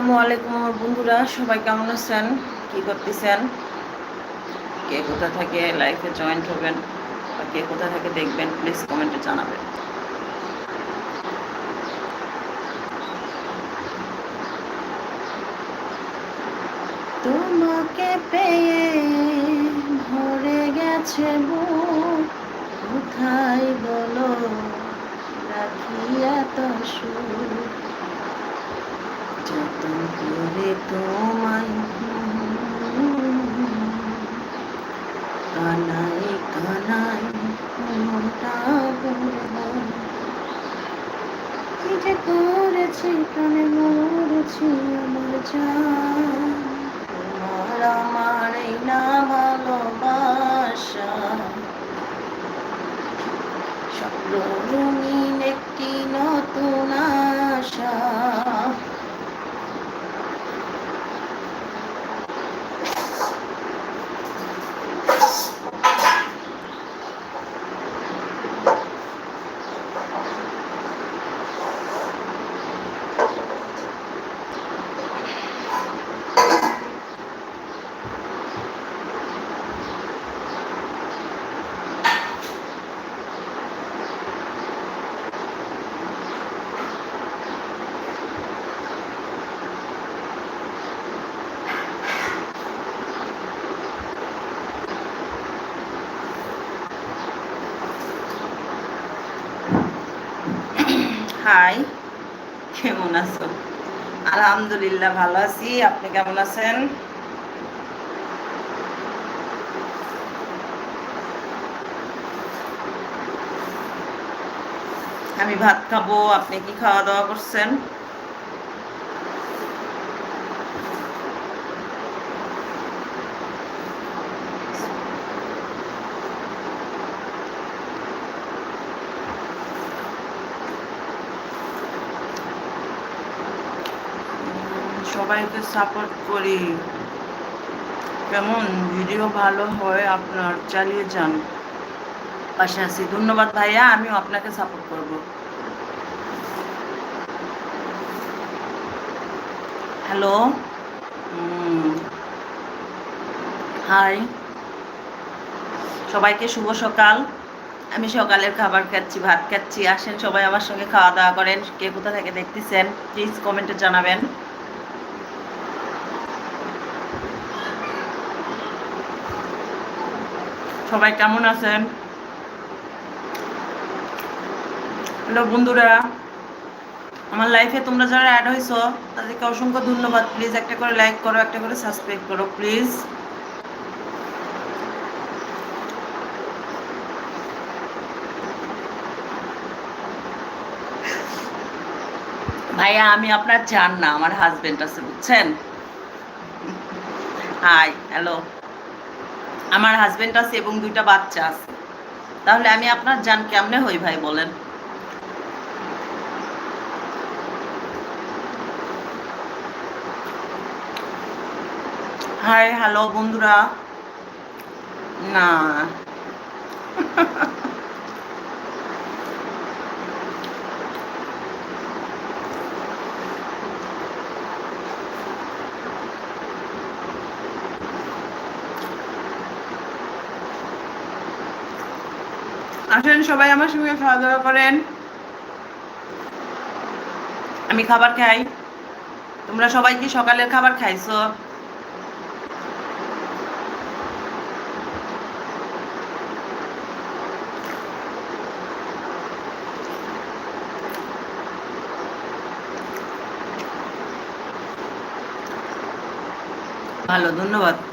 আসসালামু আলাইকুম, আমার বন্ধুরা, সবাই কেমন আছেন? কি করতেছেন? কে কোথা থেকে লাইফে জয়েন্ট হবেন বা কে কোথা থেকে দেখবেন প্লিজ কমেন্টে জানাবেন। তোমাকে পেয়ে ভরে গেছে কোথায় বলো, রাখি এত সুর যতন করে কানাই কি যে করেছি, প্রাণে মরেছি, আমার তোমার আমার এই না ভালোবাসা। স্বপ্ন রঙিন একটি নতুন আশা হাই কেমন আছো? আলহামদুলিল্লাহ ভালো আছি। আপনি কেমন আছেন? আমি ভাত খাব। আপনি কি খাওয়া দাওয়া করছেন? সবাইকে সাপোর্ট করি। কেমন? ভিডিও ভালো হয়, আপনার চালিয়ে যান। পাশে আছি। ধন্যবাদ ভাইয়া, আমিও আপনাকে সাপোর্ট করব। হ্যালো হাই সবাইকে শুভ সকাল। আমি সকালের খাবার খাচ্ছি, ভাত খাচ্ছি। আসেন সবাই আমার সঙ্গে খাওয়া দাওয়া করেন। কে কোথা থেকে দেখতেছেন? প্লিজ কমেন্টে জানাবেন। সবাই কেমন আছেন? হ্যালো বন্ধুরা, আমার লাইফে তোমরা যারা অ্যাড হয়েছো, তাদেরকে অসংখ্য ধন্যবাদ। প্লিজ একটা করে লাইক করো, একটা করে সাবস্ক্রাইব করো প্লিজ ভাইয়া, আমি আপনার চান না, আমার হাজবেন্ড আছে, বুঝছেন? হাই হ্যালো আমার হাজবেন্ড আছে এবং দুইটা বাচ্চা আছে। তাহলে আমি আপনার যান কেমনে হই ভাই, বলেন? হাই হ্যালো বন্ধুরা। না। আসেন, সবাই আমার সঙ্গে খাওয়া দাওয়া করেন। আমি খাবার খাই। তোমরা সবাই কি সকালের খাবার খাইছো? ভালো, ধন্যবাদ।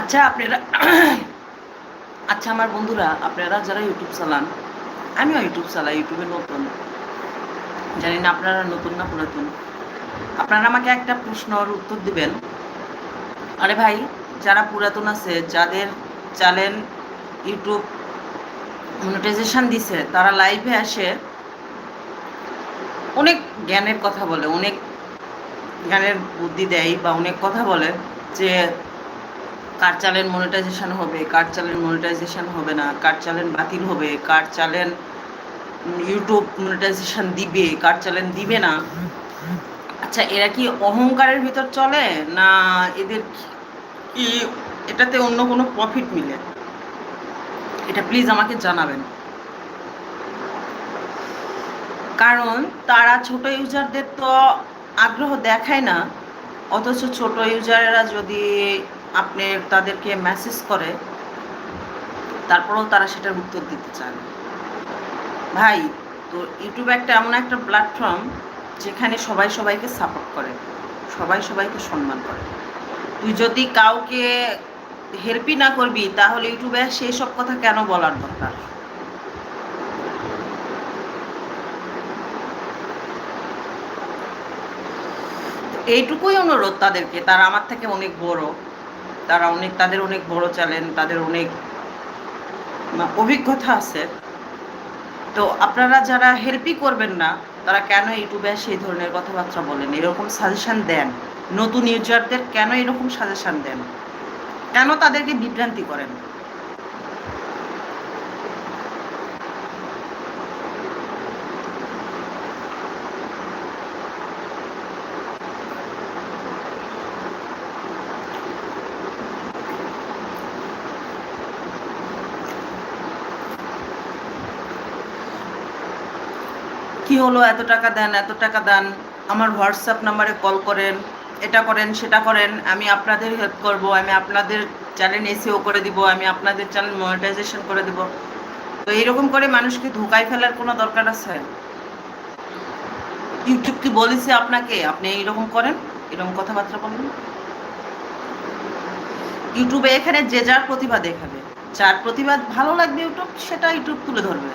আচ্ছা আপনারা আচ্ছা আমার বন্ধুরা, আপনারা যারা ইউটিউব চালান, আমিও ইউটিউব চালাই ইউটিউবে নতুন। জানি না আপনারা নতুন না পুরাতন। আপনারা আমাকে একটা প্রশ্নর উত্তর দিবেন। আরে ভাই, যারা পুরাতন আছে, যাদের চ্যানেল ইউটিউব মনিটাইজেশন দিছে, তারা লাইভে আসে, অনেক জ্ঞানের কথা বলে, অনেক জ্ঞানের বুদ্ধি দেয় বা অনেক কথা বলে যে কার চ্যানেল মনিটাইজেশন হবে, কার চ্যানেল মনিটাইজেশন হবে না, কার চ্যানেল বাতিল হবে, কার চ্যানেল ইউটিউব মনিটাইজেশন দিবে, কার চ্যানেল দিবে না। আচ্ছা এরা কি অহংকারের ভিতর চলে না এদের কি এটাতে অন্য কোনো প্রফিট মিলে? এটা প্লিজ আমাকে জানাবেন। কারণ তারা ছোট ইউজারদের তো আগ্রহ দেখায় না, অথচ ছোট ইউজারেরা যদি আপনি তাদেরকে মেসেজ করে, তারপরেও তারা সেটার উত্তর দিতে চান। ভাই, তো ইউটিউব একটা এমন একটা প্ল্যাটফর্ম যেখানে সবাই সবাইকে সাপোর্ট করে, সবাই সবাইকে সম্মান করে। তুই যদি কাউকে হেল্পই না করবি, তাহলে ইউটিউবে সেই সব কথা কেন বলার দরকার? এইটুকুই অনুরোধ তাদেরকে, তারা আমার থেকে অনেক বড়। তারা অনেক, তাদের অনেক বড় চ্যালেঞ্জ, তাদের অনেক অভিজ্ঞতা আছে। তো আপনারা যারা হেল্পই করবেন না, তারা কেন ইউটিউবে সেই ধরনের কথাবার্তা বলেন? এরকম সাজেশান দেন। নতুন ইউজারদের কেন এরকম সাজেশান দেন? কেন তাদেরকে বিভ্রান্তি করেন? কি হলো, এত টাকা দেন, এত টাকা দেন, আমার হোয়াটসঅ্যাপ নাম্বারে কল করেন, এটা করেন, সেটা করেন, আমি আপনাদের হেল্প করব, আমি আপনাদের চ্যানেল এসিও করে দিব, আমি আপনাদের চ্যানেল মনিটাইজেশন করে দিব। তো এইরকম করে মানুষকে ধোকায় ফেলার কোনো দরকার আছে? ইউটিউব কি বলেছে আপনাকে? আপনি এইরকম করেন, এরকম কথাবার্তা বলেন। ইউটিউবে এখানে যে যার প্রতিভা দেখাবে, যার প্রতিভা ভালো লাগবে ইউটিউব সেটা ইউটিউব তুলে ধরবে।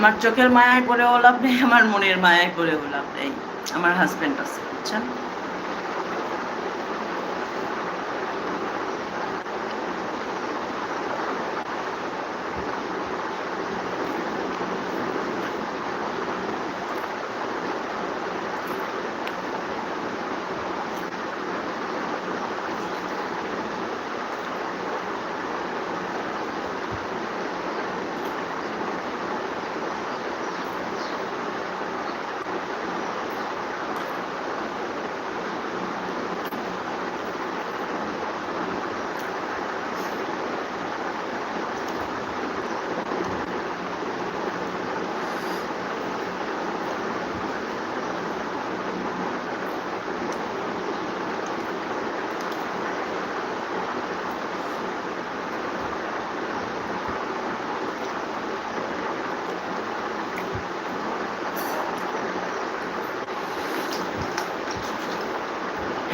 আমার চোখের মায়ায় পড়েও লাভ নেই, আমার মনের মায়ায় পড়েও লাভ নেই। আমার হাজব্যান্ড আছে, বুঝছেন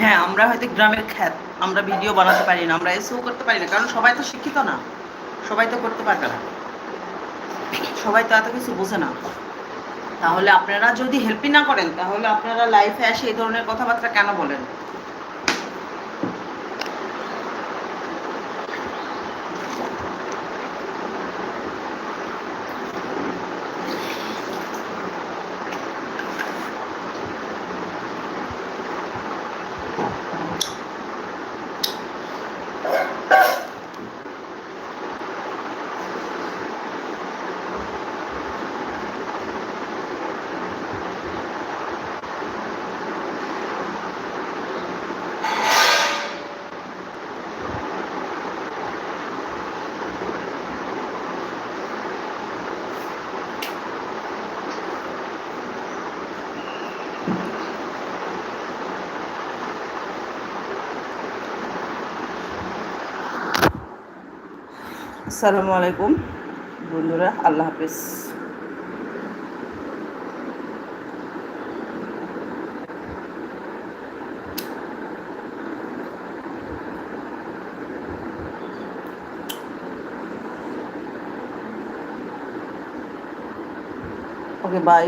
হ্যাঁ আমরা হয়তো গ্রামের খ্যাত, আমরা ভিডিও বানাতে পারি না, আমরা এসেও করতে পারি না, কারণ সবাই তো শিক্ষিত না, সবাই তো করতে পারবে না। সবাই তো এত কিছু বোঝে না। তাহলে আপনারা যদি হেল্পই না করেন, তাহলে আপনারা লাইফে এসে এই ধরনের কথাবার্তা কেন বলেন? আসসালামু আলাইকুম বন্ধুরা আল্লাহ হাফিজ ওকে বাই